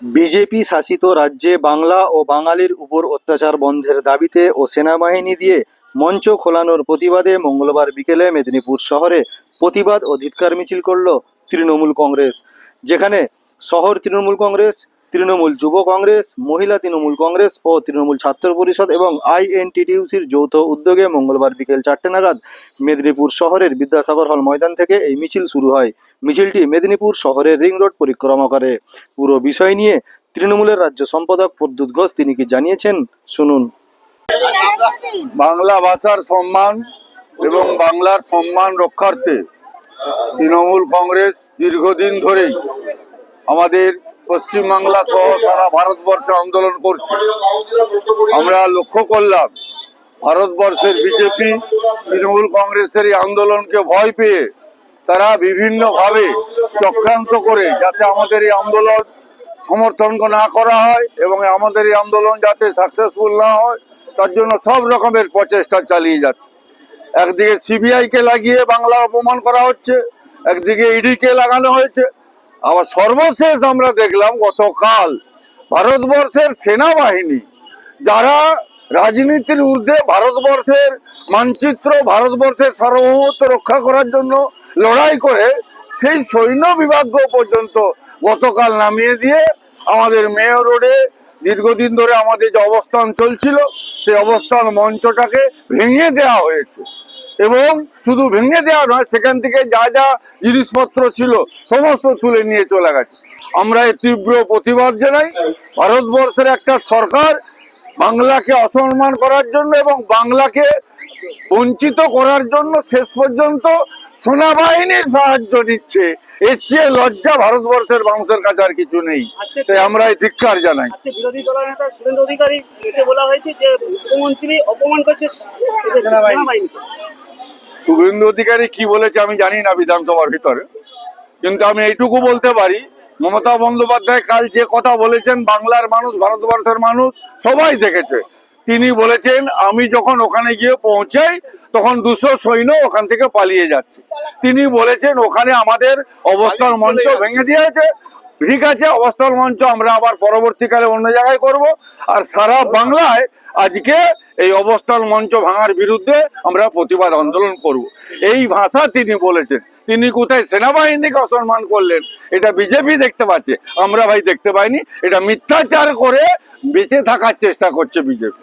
BJP শাসিত রাজ্যে বাংলা ও বাঙালির উপর অত্যাচার বন্ধের দাবিতে ও সেনাবাহিনী দিয়ে মঞ্চ খোলানোর প্রতিবাদে মঙ্গলবার বিকেলে মেদিনীপুর শহরে প্রতিবাদ ও ধিৎকার মিছিল করল তৃণমূল কংগ্রেস, যেখানে শহর তৃণমূল কংগ্রেস তৃণমূল যুব কংগ্রেস, মহিলা তৃণমূল কংগ্রেস ও তৃণমূল ছাত্র পরিষদ এবং আইএনটিটিউসির যৌথ উদ্যোগে মঙ্গলবার বিকেল চারটে নাগাদ মেদিনীপুর শহরের বিদ্যাসাগর হল ময়দান থেকে এই মিছিল শুরু হয়। মিছিলটি মেদিনীপুর শহরের রিং রোড পরিক্রমা করে। পুরো বিষয় নিয়ে তৃণমূলের রাজ্য সম্পাদক প্রদ্যুৎ ঘোষ তিনি কি জানিয়েছেন? শুনুন। বাংলা ভাষার সম্মান এবং বাংলার সম্মান রক্ষার্থে তৃণমূল কংগ্রেস দীর্ঘদিন ধরেই আমাদের পশ্চিমবাংলা সহ সারা ভারতবর্ষে আন্দোলন করছে। আমরা লক্ষ্য করলাম, ভারতবর্ষের বিজেপি, তৃণমূল কংগ্রেসের এই আন্দোলনকে ভয় পেয়ে তারা বিভিন্নভাবে চক্রান্ত করে যাতে আমাদের এই আন্দোলন সমর্থন না করা হয় এবং আমাদের এই আন্দোলন যাতে সাকসেসফুল না হয়, তার জন্য সব রকমের প্রচেষ্টা চালিয়ে যাচ্ছে। একদিকে সিবিআইকে লাগিয়ে বাংলা অপমান করা হচ্ছে, একদিকে ইডি কে লাগানো হয়েছে। আবার সর্বশেষ আমরা দেখলাম গতকাল ভারতবর্ষের সেনাবাহিনী, যারা রাজনীতির ঊর্ধ্বে ভারতবর্ষের মানচিত্র, ভারতবর্ষের সার্বভৌমত্ব রক্ষা করার জন্য লড়াই করে, সেই সৈন্য বিভাগ পর্যন্ত গতকাল নামিয়ে দিয়ে আমাদের মেয়র রোডে দীর্ঘদিন ধরে আমাদের যে অবস্থান চলছিল, সেই অবস্থান মঞ্চটাকে ভেঙে দেওয়া হয়েছে। এবং শুধু ভেঙে দেওয়া নয় সেখান থেকে যা যা জিনিসপত্র ছিল সমস্ত তুলে নিয়ে চলে গেছে। আমরা এর তীব্র প্রতিবাদ জানাই ভারতবর্ষের একটা সরকার বাংলাকে অসম্মান করার জন্য এবং বাংলাকে বঞ্চিত করার জন্য শেষ পর্যন্ত সেনাবাহিনীর সাহায্য নিচ্ছে। এর চেয়ে লজ্জা ভারতবর্ষের মানুষের কাছে আর কিছু নেই। তাই আমরা এই ধিক্কার জানাই। বিরোধী দলনেতা সুরেন্দ্র অধিকারী বলা হয়েছে যে মুখ্যমন্ত্রী অপমান করছে শুভেন্দু অধিকারী কি বলেছে আমি জানি না বিধানসভার ভিতরে। কিন্তু আমি এইটুকু বলতে পারি, মমতা বন্দ্যোপাধ্যায় কাল যে কথা বলেছেন, বাংলার মানুষ, ভারতবর্ষের মানুষ, সবাই দেখেছে। তিনি বলেছেন, আমি যখন ওখানে গিয়ে পৌঁছাই, তখন দুশো সৈন্য ওখান থেকে পালিয়ে যাচ্ছে। তিনি বলেছেন, ওখানে আমাদের অবস্থান মঞ্চ ভেঙে দিয়েছে। ঠিক আছে অবস্থান মঞ্চ আমরা আবার পরবর্তীকালে অন্য জায়গায় করব। আর সারা বাংলায় আজকে এই অবস্থান মঞ্চ ভাঙার বিরুদ্ধে আমরা প্রতিবাদ আন্দোলন করব। এই ভাষা তিনি বলেছেন। তিনি কোথায় সেনাবাহিনীকে অসম্মান করলেন, এটা বিজেপি দেখতে পাচ্ছে, আমরা ভাই দেখতে পাইনি। এটা মিথ্যাচার করে বেঁচে থাকার চেষ্টা করছে বিজেপি।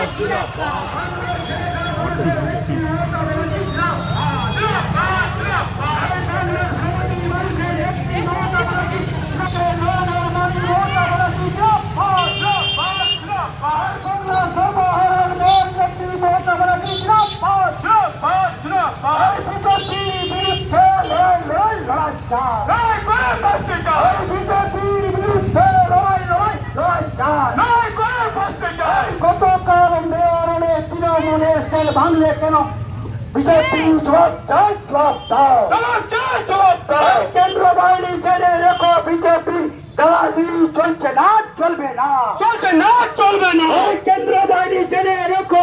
Thank you. সেল ভাঙলে কেন বিজেপি চাই জবাব দাও? জবাব কেন্দ্র বাহিনী জেনে রেখো বিজেপি দালালি চলছে না চলবে না। চলবে না চলবে না। কেন্দ্র বাহিনী জেনে রেখো।